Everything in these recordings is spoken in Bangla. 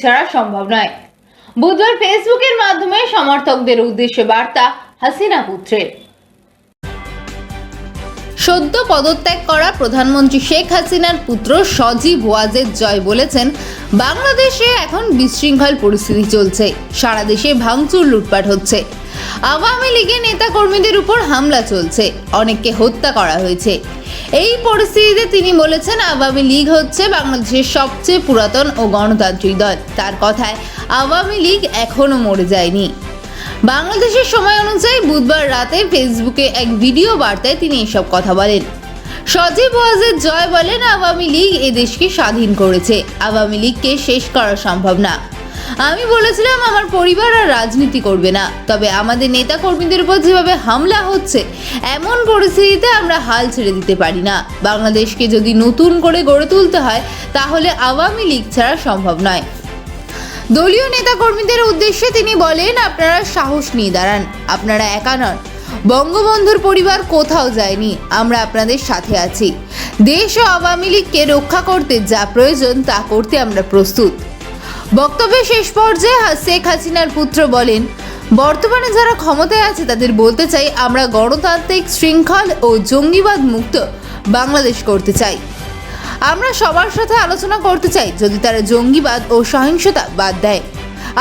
ছাড়া সম্ভব নয়। বুধবার ফেসবুকের মাধ্যমে সমর্থকদের উদ্দেশ্যে বার্তা, হাসিনা পুত্রের। সদ্য পদত্যাগ করা প্রধানমন্ত্রী শেখ হাসিনার পুত্র সজীব ওয়াজেদ জয় বলেছেন, বাংলাদেশে এখন বিশৃঙ্খল পরিস্থিতি চলছে। সারা দেশে ভাঙচুর লুটপাট হচ্ছে। আওয়ামী লীগের নেতাকর্মীদের উপর হামলা চলছে। অনেককে হত্যা করা হয়েছে। এই পরিস্থিতিতে তিনি বলেছেন, আওয়ামী লীগ হচ্ছে বাংলাদেশের সবচেয়ে পুরাতন ও গণতান্ত্রিক দল। তার কথায়, আওয়ামী লীগ এখনও মরে যায়নি। বাংলাদেশের সময় অনুযায়ী বুধবার রাতে ফেসবুকে এক ভিডিও বার্তায় তিনি এসব কথা বলেন। সজীব ওয়াজেদ জয় বলেন, আওয়ামী লীগ এ দেশকে স্বাধীন করেছে। আওয়ামী লীগকে শেষ করা সম্ভব না। আমি বলেছিলাম আমার পরিবার আর রাজনীতি করবে না। তবে আমাদের নেতা কর্মীদের উপর যেভাবে হামলা হচ্ছে, এমন পরিস্থিতিতে আমরা হাল ছেড়ে দিতে পারি না। বাংলাদেশকে যদি নতুন করে গড়ে তুলতে হয়, তাহলে আওয়ামী লীগ ছাড়া সম্ভব নয়। দলীয় নেতাকর্মীদের উদ্দেশ্যে তিনি বলেন, আপনারা সাহস নিয়ে দাঁড়ান, আপনারা একা নন। বঙ্গবন্ধুর পরিবার কোথাও যায়নি, আমরা আপনাদের সাথে আছি। দেশ ও আওয়ামী লীগকে রক্ষা করতে যা প্রয়োজন, তা করতে আমরা প্রস্তুত। বক্তব্যের শেষ পর্যায়ে শেখ হাসিনার পুত্র বলেন, বর্তমানে যারা ক্ষমতায় আছে, তাদের বলতে চাই, আমরা গণতান্ত্রিক শৃঙ্খল ও জঙ্গিবাদ মুক্ত বাংলাদেশ করতে চাই। আমরা সবার সাথে আলোচনা করতে চাই, যদি তারা জঙ্গিবাদ ও সহিংসতা বাদ দেয়।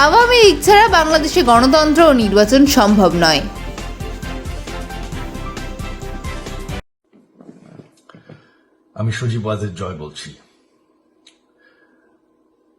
আওয়ামী লীগ ছাড়া বাংলাদেশে গণতন্ত্র ও নির্বাচন সম্ভব নয়। আমি সজীব ওয়াজের জয় বলছি।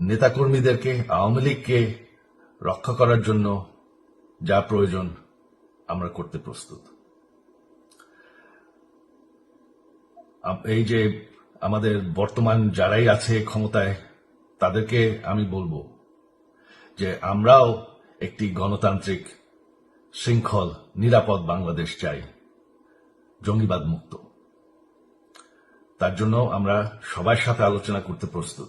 নেতাকর্মীদেরকে, আওয়ামী লীগকে রক্ষা করার জন্য যা প্রয়োজন আমরা করতে প্রস্তুত। এই যে আমাদের বর্তমান যারাই আছে ক্ষমতায়, তাদেরকে আমি বলব যে আমরাও একটি গণতান্ত্রিক শৃঙ্খল, নিরাপদ বাংলাদেশ চাই, জঙ্গিবাদ মুক্ত। তার জন্য আমরা সবার সাথে আলোচনা করতে প্রস্তুত।